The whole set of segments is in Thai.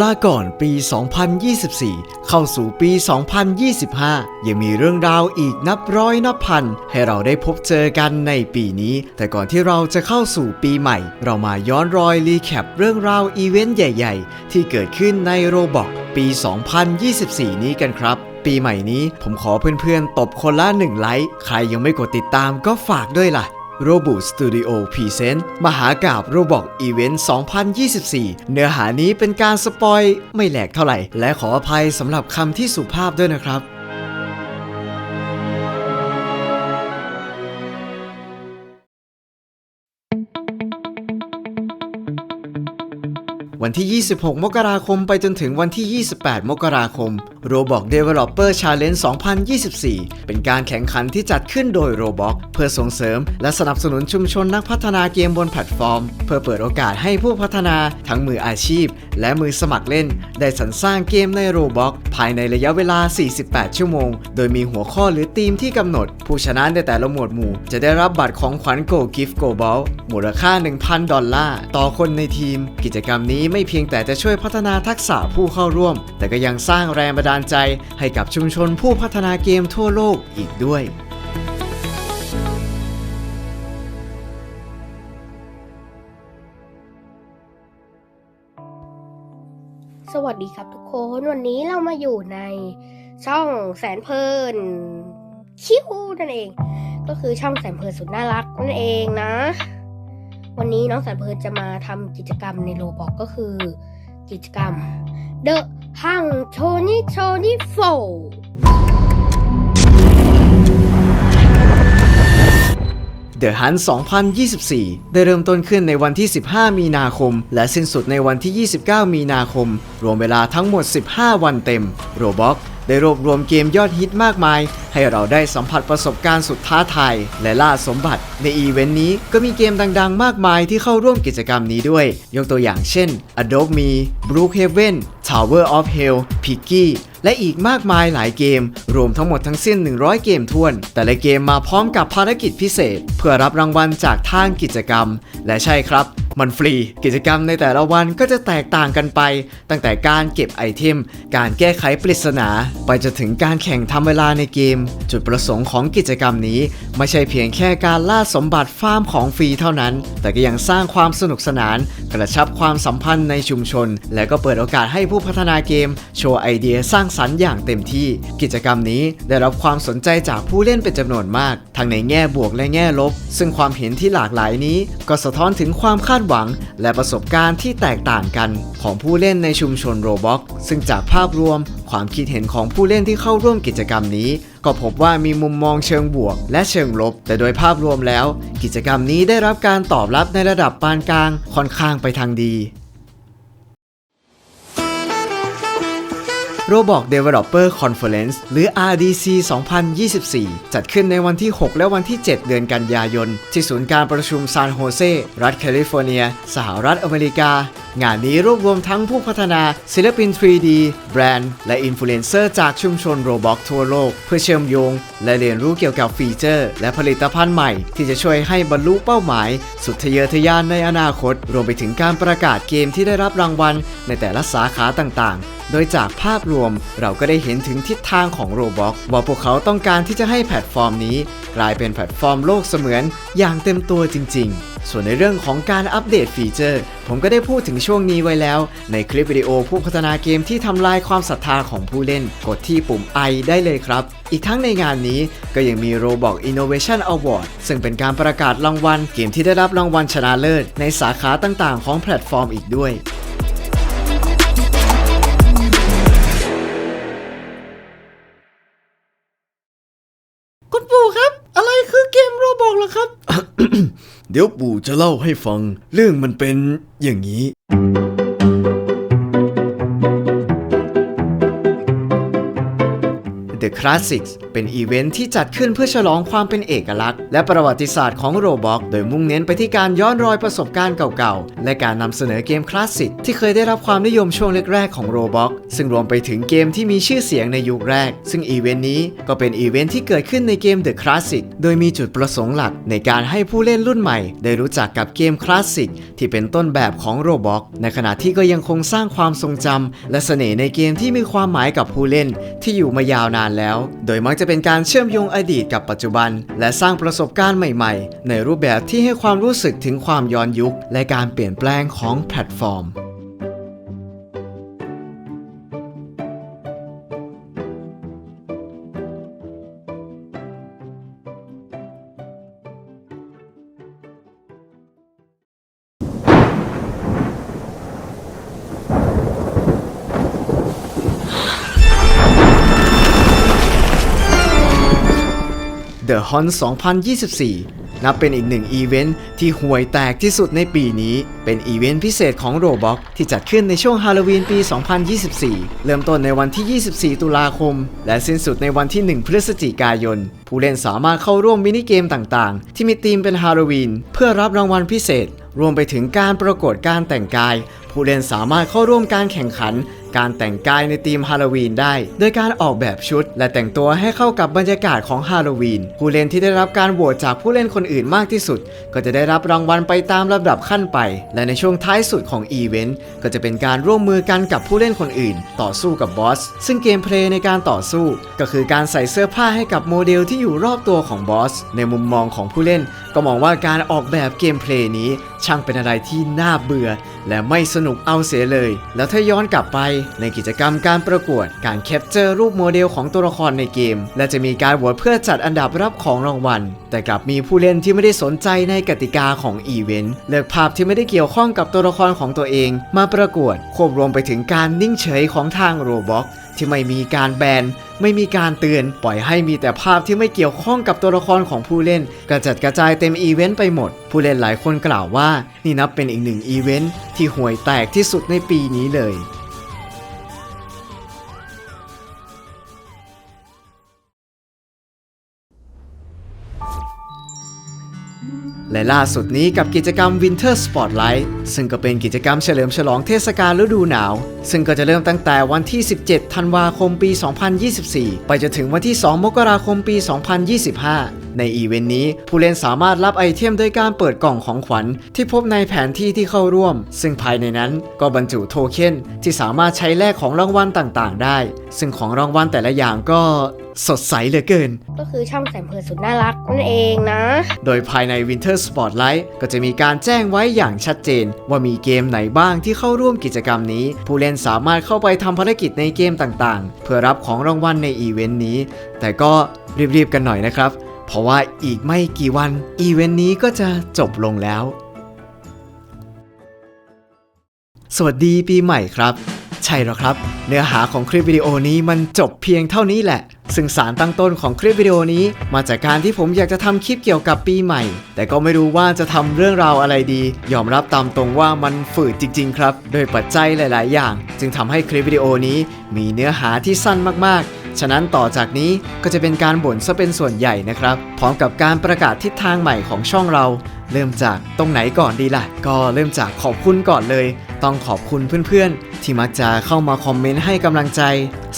ลาก่อนปี 2024 เข้าสู่ปี 2025 ยังมีเรื่องราวอีกนับร้อยนับพัน ให้เราได้พบเจอกันในปีนี้ แต่ก่อนที่เราจะเข้าสู่ปีใหม่ เรามาย้อนรอยรีแคปเรื่องราวอีเวนต์ใหญ่ๆ ที่เกิดขึ้นในโรบอกปี 2024 นี้กันครับปีใหม่นี้ผมขอเพื่อนๆ ตบคนละหนึ่งไลค์ ใครยังไม่กดติดตามก็ฝากด้วยล่ะ โรบูสตูดิโอพรีเซนต์มหากาบโรบอกอีเวนต์ 2024 เนื้อหานี้เป็นการสปอยไม่แหลกเท่าไหร่ และขออภัยสำหรับคำที่สุภาพด้วยนะครับ วันที่ 26 มกราคมไปจนถึงวันที่ 28 มกราคม Roblox Developer Challenge 2024 เป็นการแข่งขันที่จัดขึ้นโดย Roblox เพื่อส่งเสริม และสนับสนุนชุมชนนักพัฒนาเกมบนแพลตฟอร์ม เพื่อเปิดโอกาสให้ผู้พัฒนาทั้งมืออาชีพ และมือสมัครเล่น ได้สรรสร้างเกมใน Roblox ภายในระยะเวลา 48 ชั่วโมง โดยมีหัวข้อหรือธีมที่กำหนด ผู้ชนะในแต่ละหมวดหมู่ จะได้รับบัตรของขวัญ Go Gift Go Ball มูลค่า 1,000 ดอลลาร์ต่อคนในทีม กิจกรรมนี้ไม่เพียงแต่จะช่วยพัฒนาทักษะผู้เข้าร่วม แต่ก็ยังสร้างแรงบันดาลใจให้กับชุมชนผู้พัฒนาเกมทั่วโลกอีกด้วยสวัสดีครับทุกคน วันนี้เรามาอยู่ในช่องแสนเพลินคิวนั่นเอง ก็คือช่องแสนเพลินสุดน่ารักนั่นเองนะ วันนี้น้องแสนเพลินจะมาทำกิจกรรมในโลบอกก็คือ กิจกรรม The Hang Tony Tony f o The Hunt 2024 ได้เริ่มต้นขึ้นในวันที่ 15 มีนาคม และสิ้นสุดในวันที่ 29 มีนาคม รวมเวลาทั้งหมด 15 วันเต็ม Roblox ได้รวบรวมเกมยอดฮิตมากมาย ให้เราได้สัมผัสประสบการณ์สุดท้าทายและล่าสมบัติ ในอีเวนต์นี้ก็มีเกมดังๆ มากมายที่เข้าร่วมกิจกรรมนี้ด้วย ยกตัวอย่างเช่น Adobe Me Brookhaven Tower of Hell Piggy และอีกมากมายหลายเกม รวมทั้งหมดทั้งสิ้น 100 เกมทวน แต่ละเกมมาพร้อมกับภารกิจพิเศษ เพื่อรับรางวัลจากทางกิจกรรม และใช่ครับมันฟรี กิจกรรมในแต่ละวันก็จะแตกต่างกันไป ตั้งแต่การเก็บไอเทม การแก้ไขปริศนา ไปจนถึงการแข่งทำเวลาในเกมจุดประสงค์ของกิจกรรมนี้ ไม่ใช่เพียงแค่การล่าสมบัติฟาร์มของฟรีเท่านั้น แต่ก็ยังสร้างความสนุกสนาน กระชับความสัมพันธ์ในชุมชน และก็เปิดโอกาสให้ผู้พัฒนาเกม โชว์ไอเดียสร้างสรรค์อย่างเต็มที่ กิจกรรมนี้ได้รับความสนใจจากผู้เล่นเป็นจำนวนมาก ทั้งในแง่บวกและแง่ลบ ซึ่งความเห็นที่หลากหลายนี้ ก็สะท้อนถึงความคาดหวัง และประสบการณ์ที่แตกต่างกัน ของผู้เล่นในชุมชนโรบ็อกซึ่งจากภาพรวม ความคิดเห็นของผู้เล่นที่เข้าร่วมกิจกรรมนี้ ก็พบว่ามีมุมมองเชิงบวก และเชิงลบ แต่โดยภาพรวมแล้ว กิจกรรมนี้ได้รับการตอบรับในระดับปานกลางค่อนข้างไปทางดี Roblox Developer Conference หรือ RDC 2024 จัดขึ้นในวันที่ 6 และวันที่ 7 เดือนกันยายน ที่ศูนย์การประชุมซานโฮเซ รัฐแคลิฟอร์เนีย สหรัฐอเมริกา งานนี้รวบรวมทั้งผู้พัฒนาศิลปิน 3D แบรนด์ และอินฟลูเอนเซอร์จากชุมชน Roblox ทั่วโลก เพื่อเชื่อมโยง และเรียนรู้เกี่ยวกับฟีเจอร์ และผลิตภัณฑ์ใหม่ ที่จะช่วยให้บรรลุเป้าหมาย สุดทะเยอทะยานในอนาคต รวมไปถึงการประกาศเกมที่ได้รับรางวัลในแต่ละสาขาต่างๆ โดยจากภาพรวมเราก็ได้เห็นถึงทิศทางของ Roblox ว่าพวกเขาต้องการที่จะให้แพลตฟอร์มนี้ กลายเป็นแพลตฟอร์มโลกเสมือนอย่างเต็มตัวจริง ๆส่วนในเรื่องของการอัปเดตฟีเจอร์ ผมก็ได้พูดถึงช่วงนี้ไว้แล้ว ในคลิปวิดีโอผู้พัฒนาเกมที่ทำลายความศรัทธาของผู้เล่น กดที่ปุ่ม I ได้เลยครับ อีกทั้งในงานนี้ก็ยังมี Roblox Innovation Award ซึ่งเป็นการประกาศรางวัลเกมที่ได้รับรางวัลชนะเลิศ ในสาขาต่างๆ ของแพลตฟอร์มอีกด้วย ล้วครับ เดี๋ยวปู่จะเล่าให้ฟัง เรื่องมันเป็นอย่างนี้ The Classics เป็นอีเวนท์ที่จัดขึ้นเพื่อฉลองความเป็นเอกลักษณ์ และประวัติศาสตร์ของโรบ็อกโดยมุ่งเน้นไปที่การย้อนรอยประสบการณ์เก่าๆ และการนำเสนอเกมคลาสสิกที่เคยได้รับความนิยมช่วงแรกๆของโรบ็อกซึ่งรวมไปถึงเกมที่มีชื่อเสียงในยุคแรก ซึ่งอีเวนต์นี้ก็เป็นอีเวนท์ที่เกิดขึ้นในเกม The Classic โดยมีจุดประสงค์หลักในการให้ผู้เล่นรุ่นใหม่ ได้รู้จักกับเกมคลาสสิกที่เป็นต้นแบบของโรบ็อกในขณะที่ก็ยังคงสร้างความทรงจำและเสน่ห์ในเกมที่มีความหมายกับผู้เล่นที่อยู่มายาวนานแล้ว โดยมักจะเป็นการเชื่อมโยงอดีตกับปัจจุบัน และสร้างประสบการณ์ใหม่ๆ ในรูปแบบที่ให้ความรู้สึกถึงความย้อนยุค และการเปลี่ยนแปลงของแพลตฟอร์ม The Hunt 2024 นับเป็นอีกหนึ่งอีเวนท์ที่ห่วยแตกที่สุดในปีนี้ เป็นอีเวนต์พิเศษของ Roblox ที่จัดขึ้นในช่วงฮาโลวีนปี 2024 เริ่มต้นในวันที่ 24 ตุลาคม และสิ้นสุดในวันที่ 1 พฤศจิกายน ผู้เล่นสามารถเข้าร่วมมินิเกมต่างๆ ที่มีธีมเป็นฮาโลวีนเพื่อรับรางวัลพิเศษ รวมไปถึงการประกวดการแต่งกาย ผู้เล่นสามารถเข้าร่วมการแข่งขัน การแต่งกายในธีมฮาโลวีนได้ โดยการออกแบบชุด และแต่งตัวให้เข้ากับบรรยากาศของฮาโลวีน ผู้เล่นที่ได้รับการโหวตจากผู้เล่นคนอื่นมากที่สุด ก็จะได้รับรางวัลไปตามลำดับขั้นไป และในช่วงท้ายสุดของอีเวนต์ก็จะเป็นการร่วมมือกันกับผู้เล่นคนอื่น ต่อสู้กับบอส ซึ่งเกมเพลย์ในการต่อสู้ ก็คือการใส่เสื้อผ้าให้กับโมเดลที่อยู่รอบตัวของบอสในมุมมองของผู้เล่น ก็มองว่าการออกแบบเกมเพลย์นี้ช่างเป็นอะไรที่น่าเบื่อ และไม่สนุกเอาเสียเลย แล้วถ้าย้อนกลับไปในกิจกรรมการประกวด การแคปเจอร์รูปโมเดลของตัวละครในเกม และจะมีการโหวตเพื่อจัดอันดับรับของรางวัล แต่กลับมีผู้เล่นที่ไม่ได้สนใจในกติกาของอีเวนต์เลือกภาพที่ไม่ได้เกี่ยวข้องกับตัวละครของตัวเอง มาประกวดควบรวมไปถึงการนิ่งเฉยของทางโรบ็อก ที่ไม่มีการแบน ไม่มีการเตือน ปล่อยให้มีแต่ภาพที่ไม่เกี่ยวข้องกับตัวละครของผู้เล่น กระจัดกระจายเต็มอีเวนต์ไปหมด ผู้เล่นหลายคนกล่าวว่า นี่นับเป็นอีกหนึ่งอีเวนต์ที่ห่วยแตกที่สุดในปีนี้เลย และล่าสุดนี้กับกิจกรรม Winter Spotlight ซึ่งก็เป็นกิจกรรมเฉลิมฉลองเทศกาลฤดูหนาว ซึ่งก็จะเริ่มตั้งแต่วันที่ 17 ธันวาคมปี 2024 ไปจนถึงวันที่ 2 มกราคมปี 2025 ในอีเวนต์นี้ผู้เล่นสามารถรับไอเทมโดยการเปิดกล่องของขวัญ ที่พบในแผนที่ที่เข้าร่วม ซึ่งภายในนั้นก็บรรจุโทเค็นที่สามารถใช้แลกของรางวัลต่างๆ ได้ ซึ่งของรางวัลแต่ละอย่างก็ สดใสเหลือเกิน ก็คือช่องแสนเพลินสุดน่ารักนั่นเองนะ โดยภายใน Winter Spotlight ก็จะมีการแจ้งไว้อย่างชัดเจน ว่ามีเกมไหนบ้างที่เข้าร่วมกิจกรรมนี้ ผู้เล่นสามารถเข้าไปทำภารกิจในเกมต่างๆ เพื่อรับของรางวัลในอีเวนต์นี้ แต่ก็รีบๆกันหน่อยนะครับ เพราะว่าอีกไม่กี่วันอีเวนต์นี้ก็จะจบลงแล้ว สวัสดีปีใหม่ครับ ใช่แล้วครับ เนื้อหาของคลิปวิดีโอนี้มันจบเพียงเท่านี้แหละ ซึ่งสารตั้งต้นของคลิปวิดีโอนี้ มาจากการที่ผมอยากจะทำคลิปเกี่ยวกับปีใหม่ แต่ก็ไม่รู้ว่าจะทำเรื่องราวอะไรดี ยอมรับตามตรงว่ามันฝืดจริง ๆ ครับ โดยปัจจัยหลาย ๆ อย่าง จึงทำให้คลิปวิดีโอนี้มีเนื้อหาที่สั้นมาก ๆฉะนั้นต่อจากนี้ก็จะเป็นการบ่นซะเป็นส่วนใหญ่นะครับ พร้อมกับการประกาศทิศทางใหม่ของช่องเรา เริ่มจากตรงไหนก่อนดีล่ะ ก็เริ่มจากขอบคุณก่อนเลย ต้องขอบคุณเพื่อนๆ ที่มักจะเข้ามาคอมเมนต์ให้กำลังใจ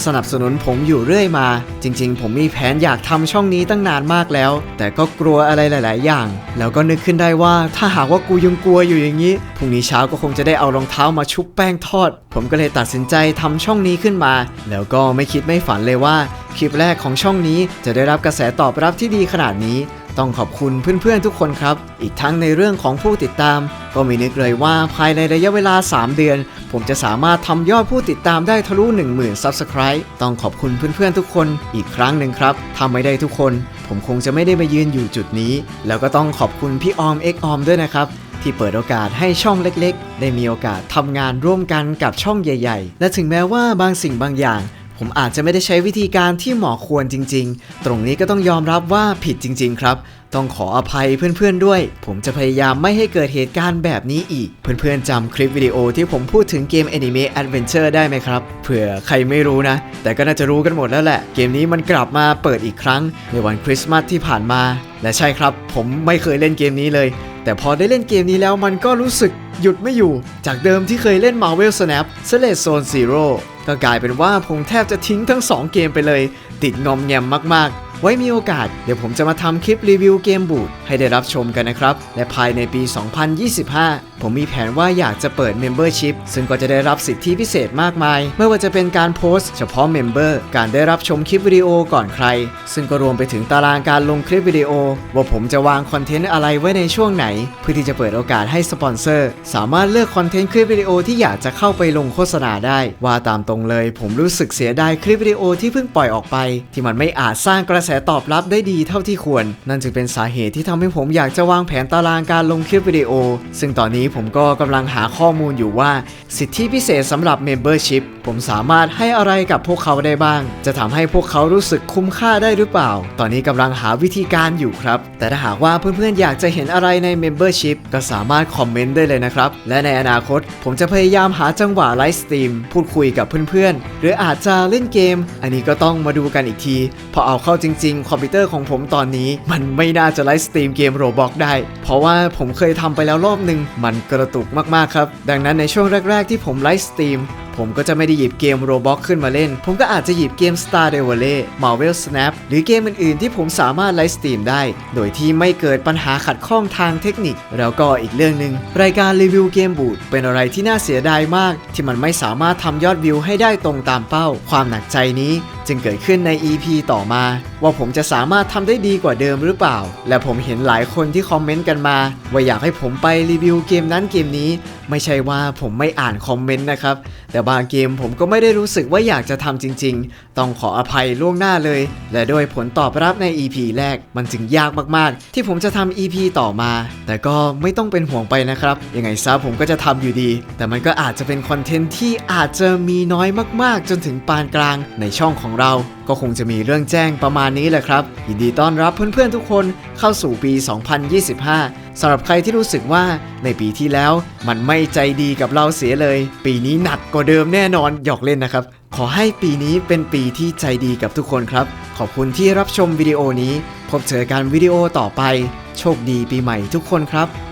สนับสนุนผมอยู่เรื่อยมา จริงๆ ผมมีแผนอยากทำช่องนี้ตั้งนานมากแล้ว แต่ก็กลัวอะไรหลาย ๆ อย่าง แล้วก็นึกขึ้นได้ว่าถ้าหากว่ากูยังกลัวอยู่อย่างนี้พรุ่งนี้เช้าก็คงจะได้เอารองเท้ามาชุบแป้งทอด ผมก็เลยตัดสินใจทำช่องนี้ขึ้นมา แล้วก็ไม่คิดไม่ฝันเลยว่าคลิปแรกของช่องนี้จะได้รับกระแสตอบรับที่ดีขนาดนี้ต้องขอบคุณเพื่อนๆทุกคนครับ อีกทั้งในเรื่องของผู้ติดตาม ก็ไม่นึกเลยว่าภายในระยะเวลา 3 เดือน ผมจะสามารถทำยอดผู้ติดตามได้ทะลุ10,000 Subscribe ต้องขอบคุณเพื่อนๆทุกคนอีกครั้งหนึ่งครับทำไม่ได้ทุกคน ผมคงจะไม่ได้มายืนอยู่จุดนี้ แล้วก็ต้องขอบคุณพี่ออมเอ็กออมด้วยนะครับที่เปิดโอกาสให้ช่องเล็กๆ ได้มีโอกาสทำงานร่วมกันกับช่องใหญ่ ๆ และถึงแม้ว่าบางสิ่งบางอย่าง ผมอาจจะไม่ได้ใช้วิธีการที่เหมาะควรจริง ๆ ตรงนี้ก็ต้องยอมรับว่าผิดจริง ๆ ครับ ต้องขออภัยเพื่อนๆด้วย ผมจะพยายามไม่ให้เกิดเหตุการณ์แบบนี้อีก เพื่อนๆจำคลิปวิดีโอที่ผมพูดถึงเกม Anime Adventure ได้ไหมครับ เผื่อใครไม่รู้นะ แต่ก็น่าจะรู้กันหมดแล้วแหละ เกมนี้มันกลับมาเปิดอีกครั้ง ในวันคริสต์มาสที่ผ่านมา และใช่ครับ ผมไม่เคยเล่นเกมนี้เลยแต่พอได้เล่นเกมนี้แล้วมันก็รู้สึกหยุดไม่อยู่ จากเดิมที่เคยเล่น Marvel Snap s l a t Zone Zero ก็กลายเป็นว่าผมแทบจะทิ้งทั้ง 2 เกมไปเลย ติดงอมแงมมากๆ ไว้มีโอกาส เดี๋ยวผมจะมาทำคลิปรีวิวเกมบูดให้ได้รับชมกันนะครับ และภายในปี 2025 ผมมีแผนว่าอยากจะเปิด Membership ซึ่งก็จะได้รับสิทธิพิเศษมากมาย ไม่ว่าจะเป็นการโพสต์เฉพาะ Member การได้รับชมคลิปวิดีโอก่อนใคร ซึ่งก็รวมไปถึงตารางการลงคลิปวิดีโอ ว่าผมจะวางคอนเทนต์อะไรไว้ในช่วงไหน เพื่อที่จะเปิดโอกาสให้สปอนเซอร์ สามารถเลือกคอนเทนต์คลิปวิดีโอที่อยากจะเข้าไปลงโฆษณาได้ ว่าตามตรงเลย ผมรู้สึกเสียดายคลิปวิดีโอที่เพิ่งปล่อยออกไป ที่มันไม่อาจสร้างกระแสตอบรับได้ดีเท่าที่ควร นั่นจึงเป็นสาเหตุที่ทำให้ผมอยากจะวางแผนตารางการลงคลิปวิดีโอ ซึ่งตอนนี้ผมก็กำลังหาข้อมูลอยู่ว่าสิทธิพิเศษสำหรับ Membership ผมสามารถให้อะไรกับพวกเขาได้บ้าง จะทำให้พวกเขารู้สึกคุ้มค่าได้หรือเปล่า ตอนนี้กำลังหาวิธีการอยู่ครับ แต่ถ้าหากว่าเพื่อนๆอยากจะเห็นอะไรใน Membership ก็สามารถคอมเมนต์ได้เลยนะครับ และในอนาคต ผมจะพยายามหาจังหวะไลฟ์สตรีมพูดคุยกับเพื่อนๆ หรืออาจจะเล่นเกม อันนี้ก็ต้องมาดูกันอีกที พอเอาเข้าจริง ๆ คอมพิวเตอร์ของผมตอนนี้ มันไม่น่าจะไลฟ์สตรีมเกมโรบอกได้ เพราะว่าผมเคยทำไปแล้วรอบหนึ่งมันกระตุกมากๆครับ ดังนั้นในช่วงแรก ๆ ที่ผมไลฟ์สตรีม ผมก็จะไม่ได้หยิบเกม Roblox ขึ้นมาเล่น ผมก็อาจจะหยิบเกม Star d e v a l e Marvel Snap หรือเกมอื่นๆ ที่ผมสามารถไลฟ์สตรีมได้ โดยที่ไม่เกิดปัญหาขัดข้องทางเทคนิค แล้วก็อีกเรื่องหนึ่งรายการรีวิวเกมบูดเป็นอะไรที่น่าเสียดายมาก ที่มันไม่สามารถทำยอดวิวให้ได้ตรงตามเป้า ความหนักใจนี้ จึงเกิดขึ้นใน EP ต่อมา ว่าผมจะสามารถทำได้ดีกว่าเดิมหรือเปล่า และผมเห็นหลายคนที่คอมเมนต์กันมา ว่าอยากให้ผมไปรีวิวเกมนั้นเกมนี้ ไม่ใช่ว่าผมไม่อ่านคอมเมนต์นะครับ แต่บางเกมผมก็ไม่ได้รู้สึกว่าอยากจะทำจริง ๆ ต้องขออภัยล่วงหน้าเลย และด้วยผลตอบรับใน EP แรก มันจึงยากมากๆ ที่ผมจะทำ EP ต่อมา แต่ก็ไม่ต้องเป็นห่วงไปนะครับ ยังไงซะผมก็จะทำอยู่ดี แต่มันก็อาจจะเป็นคอนเทนต์ที่อาจจะมีน้อยมากๆ จนถึงปานกลางในช่องของเรา ก็คงจะมีเรื่องแจ้งประมาณนี้แหละครับ ยินดีต้อนรับเพื่อนๆทุกคนเข้าสู่ปี 2025สำหรับใครที่รู้สึกว่าในปีที่แล้วมันไม่ใจดีกับเราเสียเลย ปีนี้หนักกว่าเดิมแน่นอนหยอกเล่นนะครับ ขอให้ปีนี้เป็นปีที่ใจดีกับทุกคนครับ ขอบคุณที่รับชมวิดีโอนี้ พบเจอกันวิดีโอต่อไป โชคดีปีใหม่ทุกคนครับ